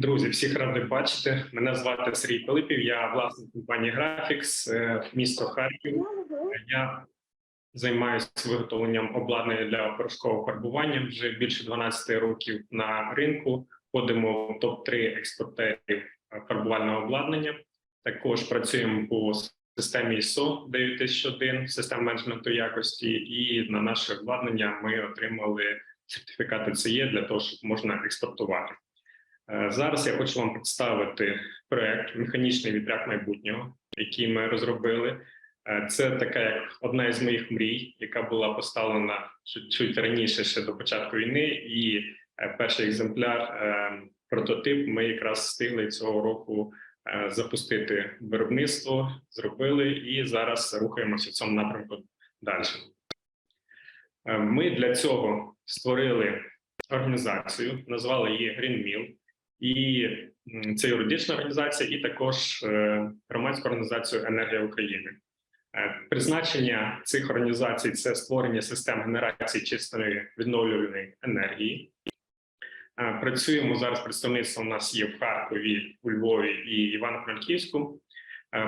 Друзі, всіх радий бачити. Мене звати Сергій Пилипів. Я власник компанії Graphics, е, місто Харків. Я займаюся виготовленням обладнання для порошкового фарбування вже більше 12 років на ринку. Входимо в топ 3 експортерів е, фарбувального обладнання. Також працюємо по системі ISO 9001, систем менеджменту якості, і на наше обладнання ми отримали сертифікати CE для того, щоб можна експортувати. Е, Зараз я хочу вам представити проект механічний вітряк майбутнього, який ми розробили. Е, Це така як одна із моїх мрій, яка була поставлена чуть, раніше ще до початку війни. І е, перший екземпляр, прототип, ми якраз встигли цього року запустити виробництво, зробили і зараз рухаємося в цьому напрямку далі. Ми для цього створили організацію, назвали її Green Mill. І це юридична організація, і також е, громадська організація Енергія України. Е, Призначення цих організацій це створення систем генерації чистої відновлюваної енергії. Е, Працюємо зараз. Представництво у нас є в Харкові, у Львові і Івано-Франківську.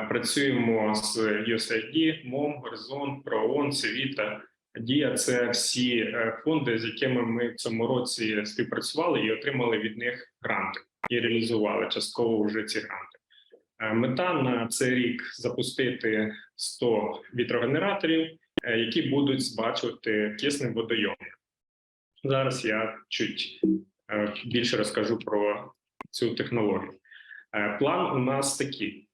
Працюємо з USAID, МОМ, Горизонт, ПРООН, Цивіта. Дія це всі е, фонди, з якими ми в цьому році співпрацювали і отримали від них гранти і реалізували частково вже ці гранти. Е, Мета на цей рік запустити 100 вітрогенераторів, е, які будуть збачувати киснем водойом. Зараз я чуть більше розкажу про цю технологію. План у нас такий: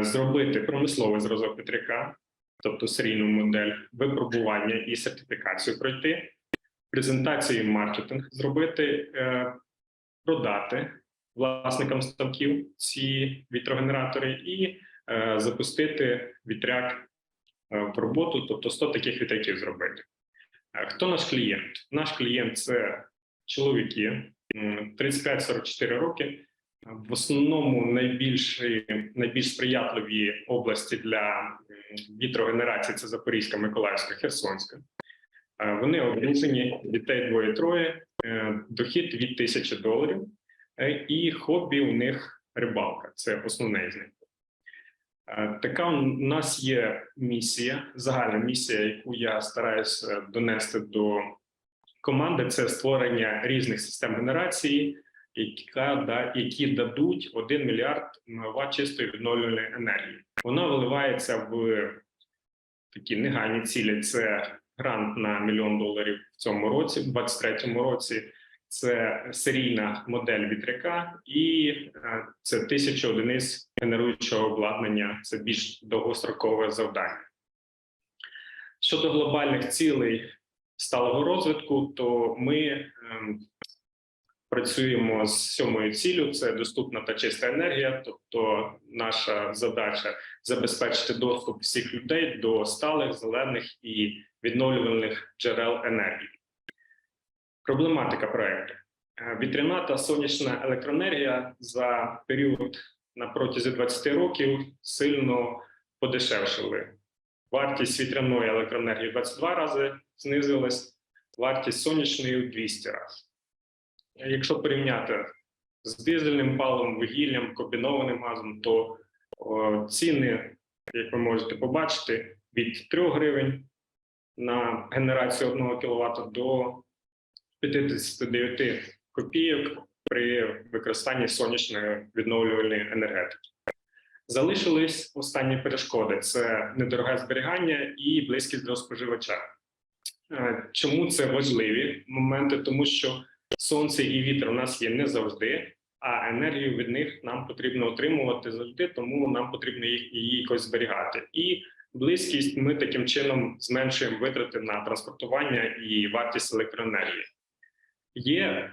зробити промисловий зразок вітряка, тобто серійну модель випробування і сертифікацію пройти, презентацію маркетинг зробити, е, продати власникам ставків ці вітрогенератори і е, запустити вітряк е, в роботу, тобто 100 таких вітряків зробити. Хто наш клієнт? Наш клієнт це чоловіки м, 35-44 роки. В основному найбільші, найбільш сприятливі області для вітрогенерації це Запорізька, Миколаївська, Херсонська. Е, Вони одружені, дітей двоє-троє, е, дохід від тисячі доларів, е, і хобі у них рибалка. Це основне з них. Така у нас є місія, загальна місія, яку я стараюся донести до команди. Це створення різних систем генерації, яка да які дадуть 1 мільярд МВт чистої відновлювальної енергії. Вона виливається в такі негайні цілі. Це грант на мільйон доларів в цьому році, в 23-му році. Це серійна модель вітряка, і е, це тисяча одиниць генеруючого обладнання. Це більш довгострокове завдання. Щодо глобальних цілей сталого розвитку, то ми ем, працюємо з сьомою ціллю: це доступна та чиста енергія. Тобто, наша задача забезпечити доступ всіх людей до сталих, зелених і відновлюваних джерел енергії. Проблематика проекту. Е, Вітряна та сонячна електроенергія за період на протязі 20 років сильно подешевшили. Вартість вітряної електроенергії 22 рази знизилась, вартість сонячної в 200 разів. Якщо порівняти з дизельним паливом, вугіллям, комбінованим газом, то о, ціни, як ви можете побачити, від 3 гривень на генерацію 1 кВт до 59 копійок при використанні сонячної відновлювальної енергетики. Залишились останні перешкоди: це недороге зберігання і близькість до споживача. Е, Чому це важливі моменти? Тому що сонце і вітер у нас є не завжди, а енергію від них нам потрібно отримувати завжди, тому нам потрібно їх її якось зберігати. І близькість ми таким чином зменшуємо витрати на транспортування і вартість електроенергії. Є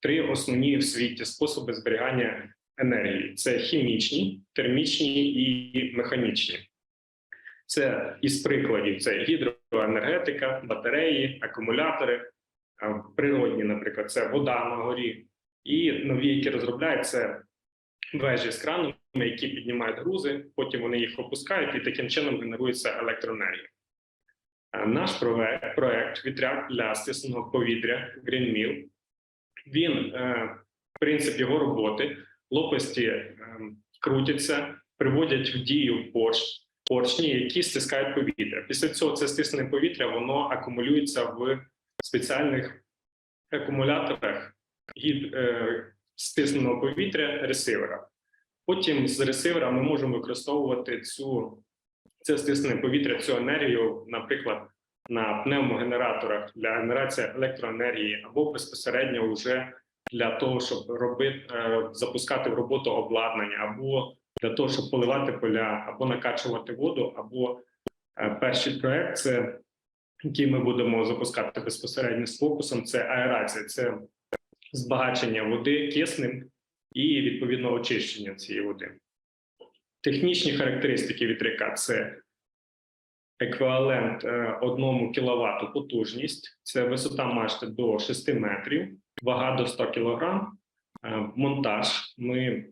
три основні в світі способи зберігання енергії: це хімічні, термічні і механічні. Це із прикладів: це гідроенергетика, батареї, акумулятори, природні, наприклад, це вода на горі, і нові, які розробляють це вежі з кранами, які піднімають грузи, потім вони їх опускають, і таким чином генерується електроенергія. Е, Наш проект вітряк для стисного повітря Green Mill, він е, принцип його роботи. Лопасті крутяться, приводять в дію порш, поршні, які стискають повітря. Після цього це стиснене повітря воно акумулюється в спеціальних акумуляторах від е, стисненого повітря ресивера. Потім з ресивера ми можемо використовувати цю це стиснене повітря, цю енергію, наприклад, на пневмогенераторах для генерації електроенергії або безпосередньо вже для того, щоб робити е, запускати в роботу обладнання, або для того, щоб поливати поля, або накачувати воду, або е, перший проект, це який ми будемо запускати безпосередньо з фокусом, це аерація, це збагачення води киснем і відповідно очищення цієї води. Технічні характеристики вітряка це еквівалент е, 1 кВт потужність, це висота мачти до 6 метрів, вага до 100 кг. Монтаж ми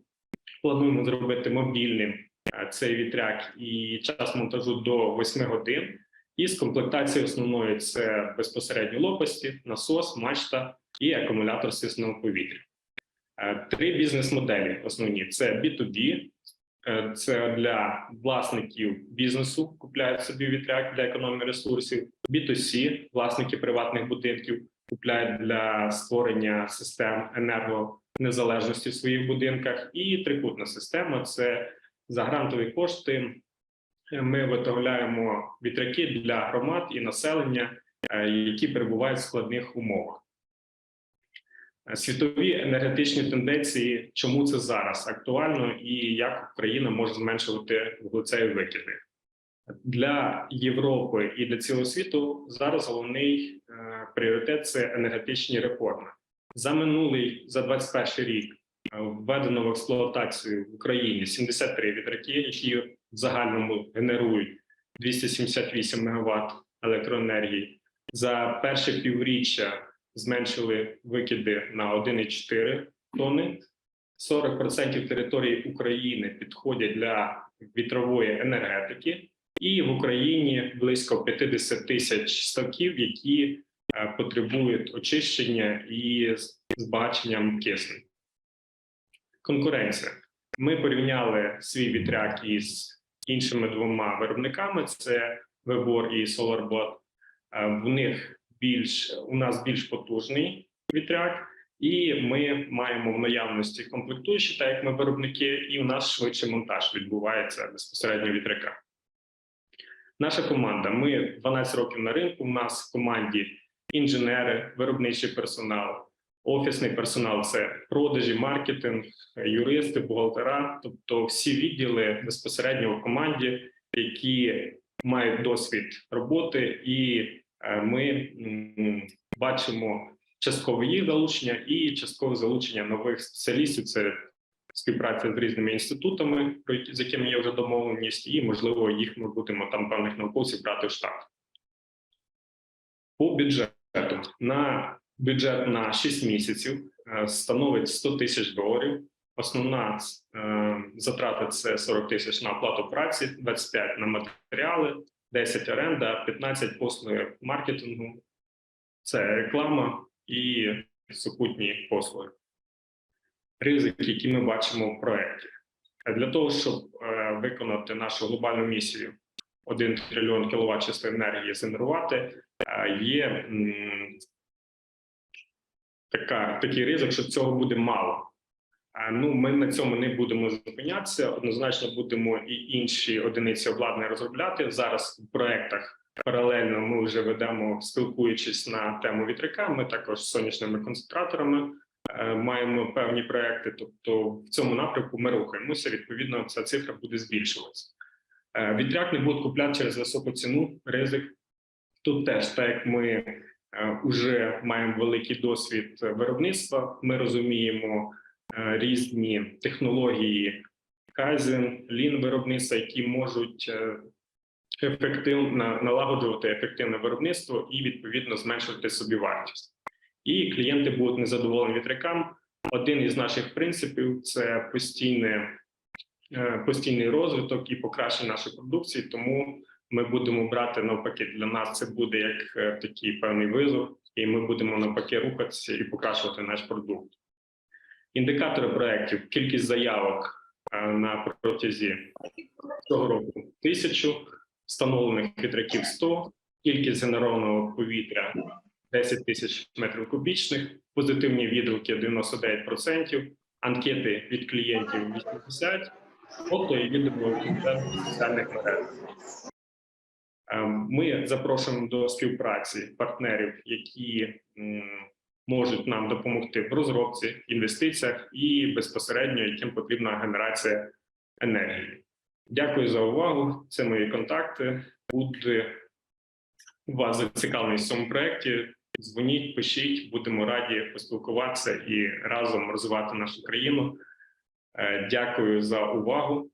плануємо зробити мобільним е, цей вітряк і час монтажу до 8 годин. І з комплектації основної це безпосередньо лопасті, насос, мачта і акумулятор стисного повітря. Е, Три бізнес-моделі основні: це B2B, е, це для власників бізнесу, купляють собі вітряк для економії ресурсів. B2C, власники приватних будинків купляють для створення систем енергонезалежності в своїх будинках. І трикутна система це за грантові кошти. Ми виготовляємо вітряки для громад і населення, е, які перебувають в складних умовах. Е, Світові енергетичні тенденції, чому це зараз актуально і як Україна може зменшувати вуглецеві викиди для Європи і для цілого світу. Зараз головний е, пріоритет це енергетичні реформи. За минулий за 21 рік введено в експлуатацію в Україні 73 вітряки, які загальному генерують 278 МВт електроенергії. За перше півріччя зменшили викиди на 1,4 тонни. 40% території України підходять для вітрової енергетики, і в Україні близько 50 тисяч стоків, які е, потребують очищення і збагаченням кисню. Конкуренція. Ми порівняли свій вітряк із іншими двома виробниками: це Вебор і SolarBot. Е, В них більш у нас більш потужний вітряк, і ми маємо в наявності комплектуючі, так як ми виробники, і у нас швидше монтаж відбувається безпосередньо вітряка. Наша команда. Ми 12 років на ринку. У нас в команді інженери, виробничий персонал, офісний персонал це продажі, маркетинг, юристи, бухгалтера, тобто всі відділи безпосередньо в команді, які мають досвід роботи, і е, ми бачимо часткове їх залучення і часткове залучення нових спеціалістів. Це співпраця з різними інститутами, з якими є вже домовленість, і можливо їх ми будемо там певних науковців брати в штат. По бюджету на бюджет на 6 місяців е, становить 100 тисяч доларів. Основна е, затрата це 40 тисяч на оплату праці, 25 на матеріали, 10 оренда, 15 послуги маркетингу, це реклама і супутні послуги. Ризики, які ми бачимо в проєкті. Е, Для того, щоб е, виконати нашу глобальну місію 1 трильйон кіловат чистої енергії згенерувати, е, є така, такий ризик, що цього буде мало. А, Ну, ми на цьому не будемо зупинятися. Однозначно будемо і інші одиниці обладнання розробляти зараз в проектах. Паралельно ми вже ведемо, спілкуючись на тему вітряка. Ми також з сонячними концентраторами е, маємо певні проекти. Тобто, в цьому напрямку ми рухаємося. Відповідно, ця цифра буде збільшуватися. Е, Вітряк не будуть купляти через високу ціну, ризик. Тут теж, так як ми вже маємо великий досвід виробництва, ми розуміємо е, різні технології кайзен, лін виробництва, які можуть е, ефективно налагоджувати ефективне виробництво і відповідно зменшувати собі вартість. І клієнти будуть незадоволені вітрякам. Один із наших принципів це постійне, е, постійний розвиток і покращення нашої продукції. Тому ми будемо брати навпаки для нас. Це буде як е, такий певний визов, і ми будемо навпаки рухатися і покращувати наш продукт. Індикатори проєктів, кількість заявок е, на протязі цього року тисячу, встановлених вітряків 100, кількість генерованого повітря 10 тисяч метрів кубічних, позитивні відгуки 99%, анкети від клієнтів 80, фото і відео в соціальних мережах. Е, Ми запрошуємо до співпраці партнерів, які можуть нам допомогти в розробці, інвестиціях і безпосередньо яким потрібна генерація енергії. Дякую за увагу. Це мої контакти. Буде у вас зацікавленість в цьому проєкті. Дзвоніть, пишіть, будемо раді поспілкуватися і разом розвивати нашу країну. Е, Дякую за увагу.